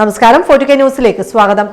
നമസ്കാരം forty K ന്യൂസിലേക്ക് സ്വാഗതം.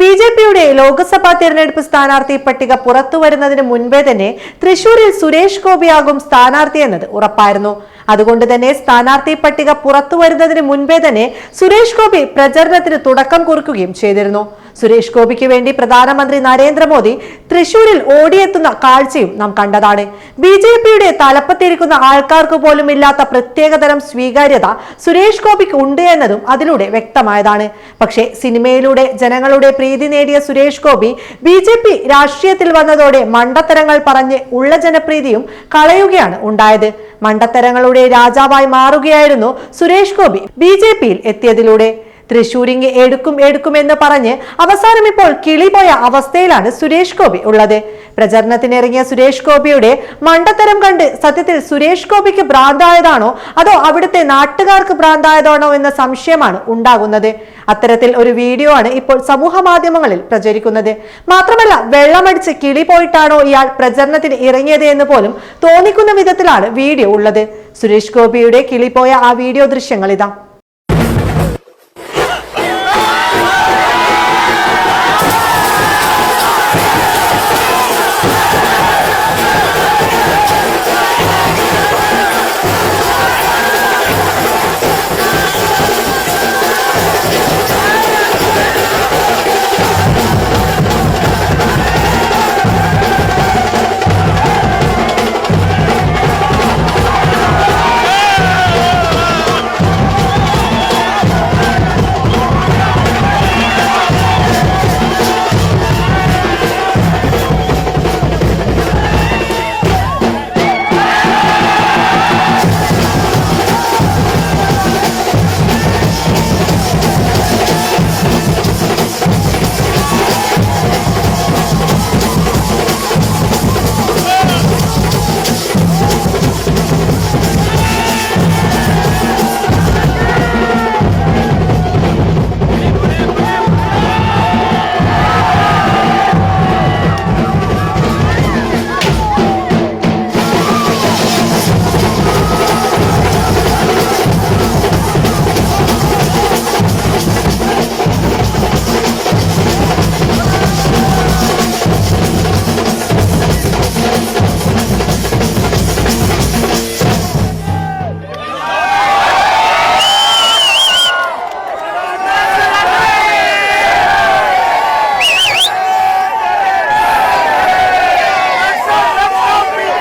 ബി ജെ പിയുടെ ലോക്സഭാ തെരഞ്ഞെടുപ്പ് സ്ഥാനാർത്ഥി പട്ടിക പുറത്തു വരുന്നതിന് മുൻപേ തന്നെ തൃശൂരിൽ സുരേഷ് ഗോപിയാകും സ്ഥാനാർത്ഥി എന്നത് ഉറപ്പായിരുന്നു. അതുകൊണ്ട് തന്നെ സ്ഥാനാർത്ഥി പട്ടിക പുറത്തു വരുന്നതിന് മുൻപേ തന്നെ സുരേഷ് ഗോപി പ്രചരണത്തിന് തുടക്കം കുറിക്കുകയും ചെയ്തിരുന്നു. സുരേഷ് ഗോപിക്ക് വേണ്ടി പ്രധാനമന്ത്രി നരേന്ദ്രമോദി തൃശൂരിൽ ഓടിയെത്തുന്ന കാഴ്ചയും നാം കണ്ടതാണ്. ബി ജെ പിയുടെ തലപ്പത്തിരിക്കുന്ന ആൾക്കാർക്ക് പോലും ഇല്ലാത്ത പ്രത്യേകതരം സ്വീകാര്യത സുരേഷ് ഗോപിക്ക് ഉണ്ട് എന്നതും അതിലൂടെ വ്യക്തമായതാണ്. പക്ഷേ സിനിമയിലൂടെ ജനങ്ങളുടെ പ്രീതി നേടിയ Suresh Gopi B J P രാഷ്ട്രീയത്തിൽ വന്നതോടെ മണ്ടത്തരങ്ങൾ പറഞ്ഞ് ഉള്ള ജനപ്രീതിയും കളയുകയാണ് ഉണ്ടായത്. മണ്ടത്തരങ്ങളുടെ രാജാവായി മാറുകയായിരുന്നു സുരേഷ് ഗോപി ബി ജെ പിയിൽ എത്തിയതിലൂടെ. തൃശൂരിങ് എടുക്കും എടുക്കും എന്ന് പറഞ്ഞ് അവസാനം ഇപ്പോൾ കിളിപോയ അവസ്ഥയിലാണ് സുരേഷ് ഗോപി ഉള്ളത്. പ്രചരണത്തിനിറങ്ങിയ സുരേഷ് ഗോപിയുടെ മണ്ടത്തരം കണ്ട് സത്യത്തിൽ സുരേഷ് ഗോപിക്ക് ഭ്രാന്തായതാണോ? അതോ അവിടുത്തെ നാട്ടുകാർക്ക് ഭ്രാന്തായതാണോ എന്ന സംശയമാണ് ഉണ്ടാകുന്നത്. അത്തരത്തിൽ ഒരു വീഡിയോ ആണ് ഇപ്പോൾ സമൂഹ മാധ്യമങ്ങളിൽ പ്രചരിക്കുന്നത്. മാത്രമല്ല വെള്ളമടിച്ച് കിളി പോയിട്ടാണോ ഇയാൾ പ്രചരണത്തിന് ഇറങ്ങിയത് എന്ന് പോലും തോന്നിക്കുന്ന വിധത്തിലാണ് വീഡിയോ ഉള്ളത്. സുരേഷ് ഗോപിയുടെ കിളി പോയ ആ വീഡിയോ ദൃശ്യങ്ങൾ ഇതാ